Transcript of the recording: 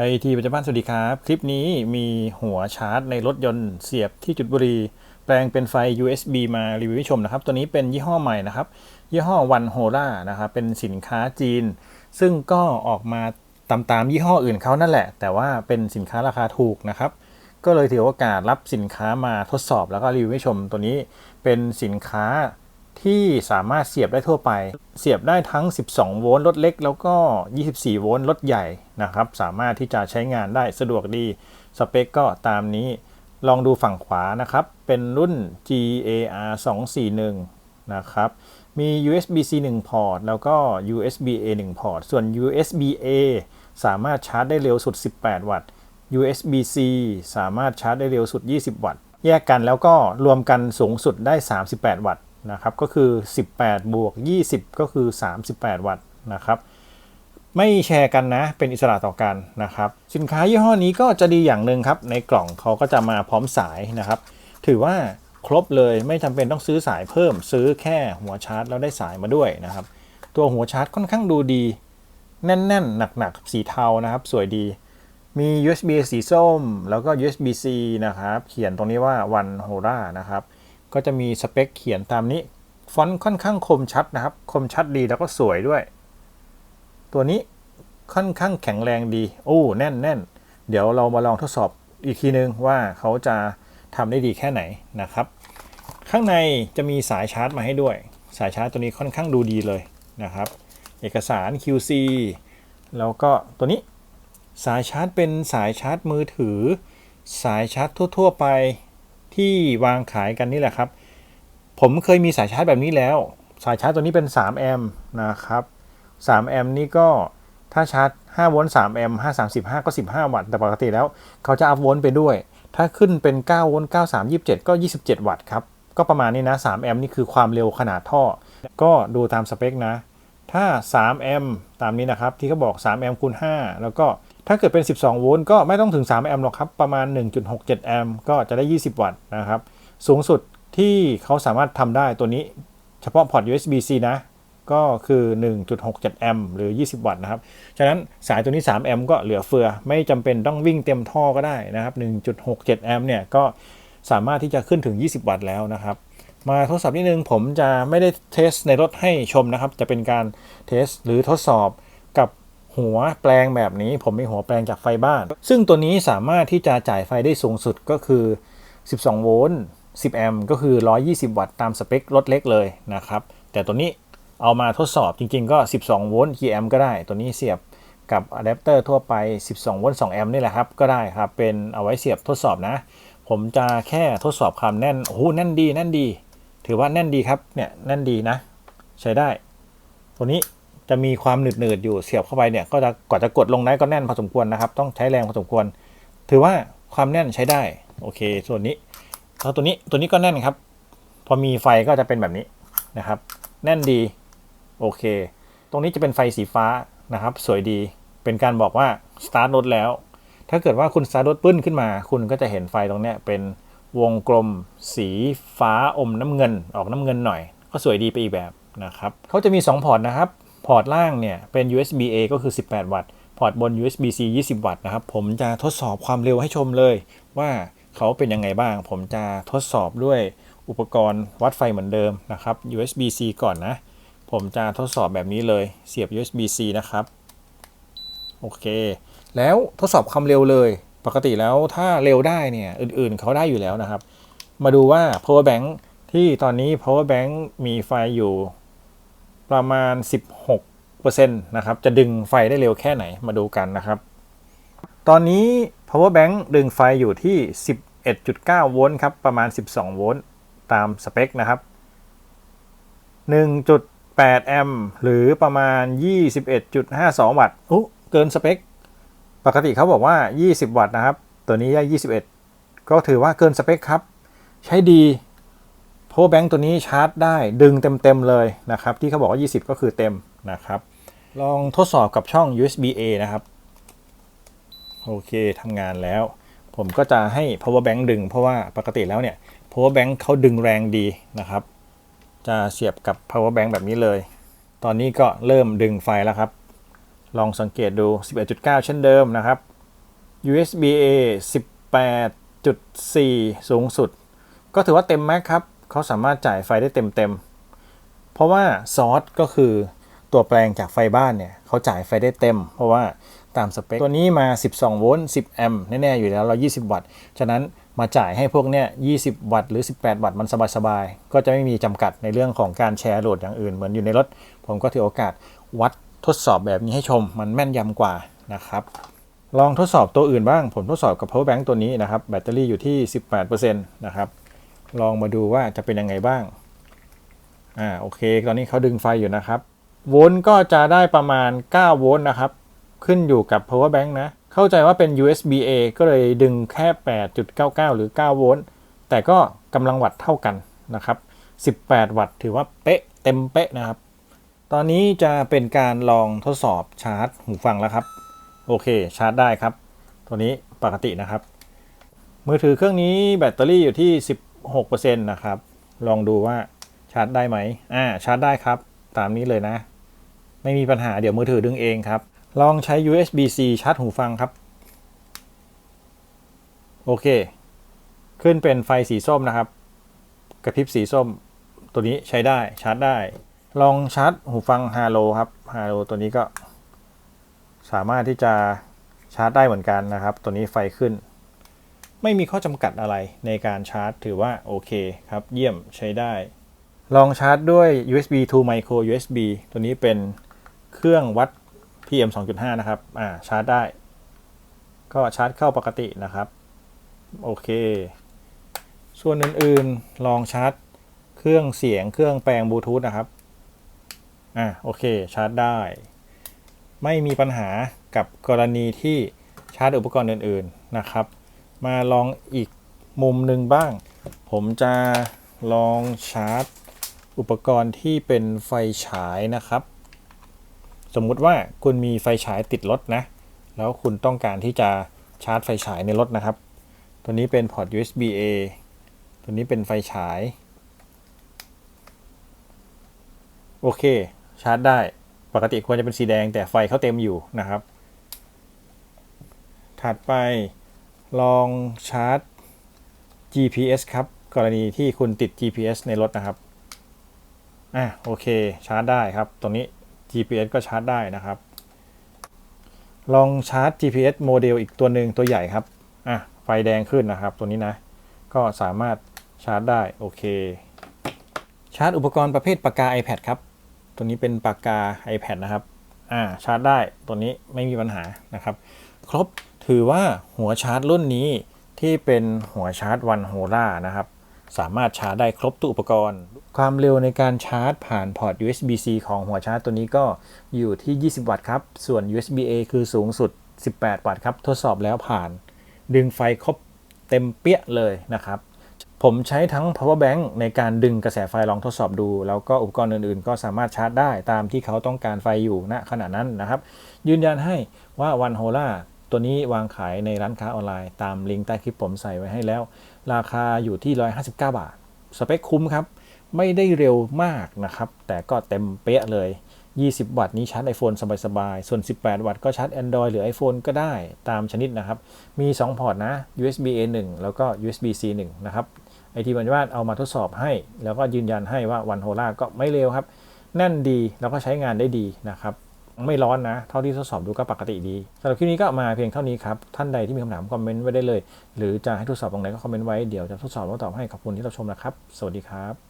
ไอทีปัจจุบันสวัสดีครับ คลิปนี้มีหัวชาร์จในรถยนต์เสียบที่จุดบุรี แปลงเป็นไฟ USB มารีวิวชมนะครับ ตัวนี้เป็นยี่ห้อใหม่นะครับ ยี่ห้อวันโฮล่านะครับเป็นสินค้าจีน ซึ่งก็ออกมาตามตามยี่ห้ออื่นเขานั่นแหละ แต่ว่าเป็นสินค้าราคาถูกนะครับ ก็เลยถือโอกาสรับสินค้ามาทดสอบแล้วก็รีวิวชมตัวนี้เป็นสินค้า ที่สามารถเสียบได้ทั่วไป เสียบได้ทั้ง 12 โวลต์รถเล็ก แล้วก็ 24 โวลต์รถใหญ่นะครับ สามารถที่จะใช้งานได้สะดวกดี สเปคก็ตามนี้ ลองดูฝั่งขวานะครับ เป็นรุ่น GAR 241นะครับมี USB-C 1 พอร์ต แล้วก็ USB-A 1 พอร์ต ส่วน USB-A สามารถชาร์จได้เร็วสุด 18 วัตต์ USB-C สามารถชาร์จได้เร็วสุด 20 วัตต์ แยกกันแล้วก็รวมกันสูงสุดได้ 38 วัตต์ นะครับก็คือ 18 บวก 20 ก็คือ 38 วัตต์นะครับไม่แชร์กันนะ เป็นอิสระต่อกันนะครับ สินค้ายี่ห้อนี้ก็จะดีอย่างหนึ่งครับ ในกล่องเขาก็จะมาพร้อมสายนะครับ ถือว่าครบเลยไม่จำเป็นต้องซื้อสายเพิ่ม ซื้อแค่หัวชาร์จแล้วได้สายมาด้วยนะครับ ตัวหัวชาร์จค่อนข้างดูดี แน่นๆ หนักๆ สีเทานะครับ สวยดี มี USB สีส้ม แล้วก็ USB-C นะครับ เขียนตรงนี้ว่า One Hora นะครับ ก็จะมีสเปคเขียนตามนี้ ฟอนต์ค่อนข้างคมชัดนะครับ คมชัดดีแล้วก็สวยด้วย ตัวนี้ค่อนข้างแข็งแรงดี โอ้แน่นแน่นเดี๋ยวเรามาลองทดสอบอีกทีนึงว่าเขาจะทำได้ดีแค่ไหนนะครับ ข้างในจะมีสายชาร์จมาให้ด้วย สายชาร์จตัวนี้ค่อนข้างดูดีเลยนะครับ เอกสาร QC แล้วก็ตัวนี้สายชาร์จเป็นสายชาร์จมือถือ สายชาร์จทั่ว ๆ ไป ที่วางขายกันนี่แหละครับ ผมเคยมีสายชาร์จแบบนี้แล้ว สายชาร์จตัวนี้เป็น 3 แอมป์นะครับ 3 แอมป์นี่ก็ถ้าชาร์จ 5 โวลต์ 3 แอมป์ 5 35 ก็ 15 วัตต์ แต่ปกติแล้ว เขาจะอัพโวลต์ไปด้วย ถ้าขึ้นเป็น 9 โวลต์ 9 3 27 ก็ 27 วัตต์ครับ ก็ประมาณนี้นะ 3 แอมป์นี่คือความเร็วขนาดท่อ ก็ดูตามสเปคนะ ถ้า 3 แอมป์ตามนี้นะครับ ที่เขาบอก 3 แอมป์คูณ 5 แล้วก็ ถ้าเกิดเป็น 12 โวลต์ก็ไม่ต้องถึง 3 แอมป์หรอกครับ ประมาณ 1.67 แอมป์ก็จะได้ 20 วัตต์นะครับ สูงสุดที่เขาสามารถทำได้ตัวนี้ เฉพาะพอร์ต USB-C นะ ก็คือ 1.67 แอมป์หรือ 20 วัตต์นะครับ ฉะนั้นสายตัวนี้ 3 แอมป์ก็เหลือเฟือ ไม่จำเป็นต้องวิ่งเต็มท่อก็ได้นะครับ 1.67 แอมป์เนี่ยก็สามารถที่จะขึ้นถึง 20 วัตต์แล้วนะครับ มาทดสอบนิดนึงผมจะไม่ได้เทสในรถให้ชมนะครับ จะเป็นการเทสหรือทดสอบกับ หัวแปลงแบบนี้ ผมมีหัวแปลงจากไฟบ้าน ซึ่งตัวนี้สามารถที่จะจ่ายไฟได้สูงสุดก็คือ 12 โวลต์ 10 แอมป์ก็คือ 120 วัตต์ตามสเปครถเล็กเลยนะครับ แต่ตัวนี้เอามาทดสอบจริงๆ ก็ 12 โวลต์กี่แอมป์ก็ได้ ตัวนี้เสียบกับอะแดปเตอร์ทั่วไป 12 โวลต์ 2 แอมป์นี่แหละครับ ก็ได้ครับ เป็นเอาไว้เสียบทดสอบนะ ผมจะแค่ทดสอบความแน่น โอ้โห แน่นดี แน่นดี ถือว่าแน่นดีครับ เนี่ย แน่นดีนะ ใช้ได้ ตัวนี้ จะมีความหนืดๆอยู่เสียบเข้าไปเนี่ยก็จะกว่าจะกดลงได้ก็แน่นพอสมควรนะครับ ต้องใช้แรงพอสมควร ถือว่าความแน่นใช้ได้โอเค ส่วนนี้แล้วตัวนี้ตัวนี้ก็แน่นครับ พอมีไฟก็จะเป็นแบบนี้นะครับ แน่นดีโอเค ตรงนี้จะเป็นไฟสีฟ้านะครับ สวยดีเป็นการบอกว่าสตาร์ทรถแล้ว ถ้าเกิดว่าคุณสตาร์ทรถปึ้นขึ้นมา คุณก็จะเห็นไฟตรงนี้เป็นวงกลม สีฟ้าอมน้ำเงินออกน้ำเงินหน่อย ก็สวยดีไปอีกแบบนะครับเขาจะมี 2 พอร์ตนะครับ พอร์ตล่างเนี่ยเป็น USB A ก็คือ 18 วัตต์ พอร์ตบน USB C 20 วัตต์นะครับ ผมจะทดสอบความเร็วให้ชมเลย ว่าเขาเป็นยังไงบ้าง ผมจะทดสอบด้วยอุปกรณ์วัดไฟเหมือนเดิมนะครับ USB C ก่อนนะ ผมจะทดสอบแบบนี้เลย เสียบ USB C นะครับ โอเค แล้วทดสอบความเร็วเลย ปกติแล้วถ้าเร็วได้เนี่ย อื่นๆเขาได้อยู่แล้วนะครับ มาดูว่า power bank ที่ตอนนี้ power bank มีไฟอยู่ ประมาณ 16%นะครับ จะดึงไฟได้เร็วแค่ไหนมาดูกันนะครับ ตอนนี้ power bank ดึงไฟอยู่ที่ 11.9 โวลต์ครับ ประมาณ 12 โวลต์ตามสเปคนะครับ 1.8 แอมป์หรือประมาณ 21.52 วัตต์โอุ๊เกินสเปค ปกติเขาบอกว่า 20 วัตต์นะครับ ตัวนี้ได้21 ก็ถือว่าเกินสเปคครับ ใช้ดี power bank ตัวนี้ชาร์จได้ดึงเต็มๆเลยนะครับ ที่เขาบอกว่า 20 ก็คือเต็มนะครับ ลองทดสอบกับช่อง USB A นะครับ โอเคทำงานแล้ว ผมก็จะให้ power bank ดึง เพราะว่าปกติแล้วเนี่ย power bank เขาดึงแรงดีนะครับ จะเสียบกับ power bank แบบนี้เลย ตอนนี้ก็เริ่มดึงไฟแล้วครับ ลองสังเกตดู 11.9 เช่นเดิมนะครับ USB A 18.4 สูงสุด ก็ถือว่าเต็มแม็กครับ เขาสามารถจ่ายไฟได้เต็มเต็มๆ เพราะว่าซอสก็คือตัวแปลงจากไฟบ้านเนี่ยเขาจ่ายไฟได้เต็ม เพราะว่าตามสเปค ตัวนี้มา 12 โวลต์ 10 แอมป์แน่ๆ อยู่แล้ว120 วัตต์ ฉะนั้นมาจ่ายให้พวกเนี้ย20 วัตต์หรือ 18 วัตต์มันสบายๆ ก็จะไม่มีจำกัดในเรื่องของการแชร์โหลดอย่างอื่น เหมือนอยู่ในรถ ผมก็ถือโอกาสวัดทดสอบแบบนี้ให้ชม มันแม่นยำกว่านะครับ ลองทดสอบตัวอื่นบ้าง ผมทดสอบกับ power bank ตัวนี้นะครับ แบตเตอรี่อยู่ที่ 18%นะครับ ลองมาดูว่าจะเป็นยังไงบ้าง อ่าโอเค ตอนนี้เขาดึงไฟอยู่นะครับ โวลต์ก็จะได้ประมาณ 9 โวลต์นะครับ ขึ้นอยู่กับ power bank นะ เข้าใจว่าเป็น USB A ก็เลยดึงแค่ 8.99 หรือ 9 โวลต์ แต่ก็กำลังวัตต์เท่ากันนะครับ 18 วัตต์ถือว่าเป๊ะเต็มเป๊ะนะครับ ตอนนี้จะเป็นการลองทดสอบชาร์จหูฟังแล้วครับ โอเค ชาร์จได้ครับ ตัวนี้ปกตินะครับ มือถือเครื่องนี้แบตเตอรี่อยู่ที่ 6%นะครับ ลองดูว่าชาร์จได้ไหมอ่าชาร์จได้ครับ ตามนี้เลยนะ ไม่มีปัญหาเดี๋ยวมือถือดึงเองครับ ลองใช้ USB-C ชาร์จหูฟังครับ โอเค ขึ้นเป็นไฟสีส้มนะครับ กระพริบสีส้ม ตัวนี้ใช้ได้ชาร์จได้ ลองชาร์จหูฟังฮาโลครับฮาโลตัวนี้ก็ สามารถที่จะชาร์จได้เหมือนกันนะครับ ตัวนี้ไฟขึ้น ไม่มีข้อจำกัดอะไรในการชาร์จ ถือว่าโอเคครับ เยี่ยมใช้ได้ ลองชาร์จด้วย USB to micro USB ตัวนี้เป็นเครื่องวัด PM 2.5 นะครับ อ่า ชาร์จได้ ก็ชาร์จเข้าปกตินะครับ โอเค ส่วนอื่นๆ ลองชาร์จ เครื่องเสียง เครื่องแปลงบลูทูธนะครับ อ่า โอเค ชาร์จได้ ไม่มีปัญหากับกรณีที่ชาร์จอุปกรณ์อื่น ๆ นะครับ มาลองอีกมุมหนึ่งบ้าง ผมจะลองชาร์จ อุปกรณ์ที่เป็นไฟฉายนะครับ สมมุติว่าคุณมีไฟฉายติดรถนะ แล้วคุณต้องการที่จะชาร์จไฟฉายในรถนะครับ ตัวนี้เป็นพอร์ต USB A ตัวนี้เป็นไฟฉาย โอเค ชาร์จได้ ปกติควรจะเป็นสีแดงแต่ไฟเขาเต็มอยู่นะครับ ถัดไป ลองชาร์จ GPS ครับ กรณีที่คุณติด GPS ในรถนะครับ อะโอเคชาร์จได้ครับ ตรงนี้ GPS ก็ชาร์จได้นะครับ ลองชาร์จ GPS โมเดลอีกตัวหนึ่งตัวใหญ่ครับ อะไฟแดงขึ้นนะครับ ตัวนี้นะ ก็สามารถชาร์จได้โอเค ชาร์จอุปกรณ์ประเภทปากกา iPad ครับ ตัวนี้เป็นปากกา iPad นะครับ อ่าชาร์จได้ตัวนี้ไม่มีปัญหานะครับ ครบถือว่าหัวชาร์จรุ่นนี้ที่เป็นหัวชาร์จวันโฮล่านะครับ สามารถชาร์จได้ครบทุกอุปกรณ์ ความเร็วในการชาร์จผ่านพอร์ต USB-C ของหัวชาร์จตัวนี้ก็อยู่ที่ 20 วัตต์ครับ ส่วน USB-A คือสูงสุด 18 วัตต์ครับ ทดสอบแล้วผ่าน ดึงไฟครบเต็มเปี้ยเลยนะครับ ผมใช้ทั้ง power bank ในการดึงกระแสไฟลองทดสอบดู แล้วก็อุปกรณ์อื่นๆ ก็สามารถชาร์จได้ตามที่เขาต้องการไฟอยู่ณขณะนั้นนะครับ ยืนยันให้ว่าวันโฮล่าตัวนี้วางขายในร้านค้าออนไลน์ตามลิงก์ใต้คลิปผมใส่ไว้ให้แล้ว ราคาอยู่ที่ 159 บาท สเปคคุ้มครับ ไม่ได้เร็วมากนะครับ แต่ก็เต็มเป๊ะเลย 20 วัตต์นี้ชาร์จ iPhone สบายๆ ส่วน 18 วัตต์ก็ชาร์จ Android หรือ iPhone ก็ได้ตามชนิดนะครับ มี 2 พอร์ตนะ USB A 1 แล้วก็ USB C 1 นะครับ ไอทีบัญญัติเอามาทดสอบให้ แล้วก็ยืนยันให้ว่าวันโฮล่าก็ไม่เร็วครับ แน่นดีแล้วก็ใช้งานได้ดีนะครับ ไม่ร้อนนะ เท่าที่ทดสอบดูก็ปกติดีสำหรับคลิปนี้ก็มาเพียงเท่านี้ครับ ท่านใดที่มีคำถามคอมเมนต์ไว้ได้เลย หรือจะให้ทดสอบตรงไหนก็คอมเมนต์ไว้เดี๋ยวจะทดสอบแล้วตอบให้ขอบคุณที่รับชมนะครับ สวัสดีครับ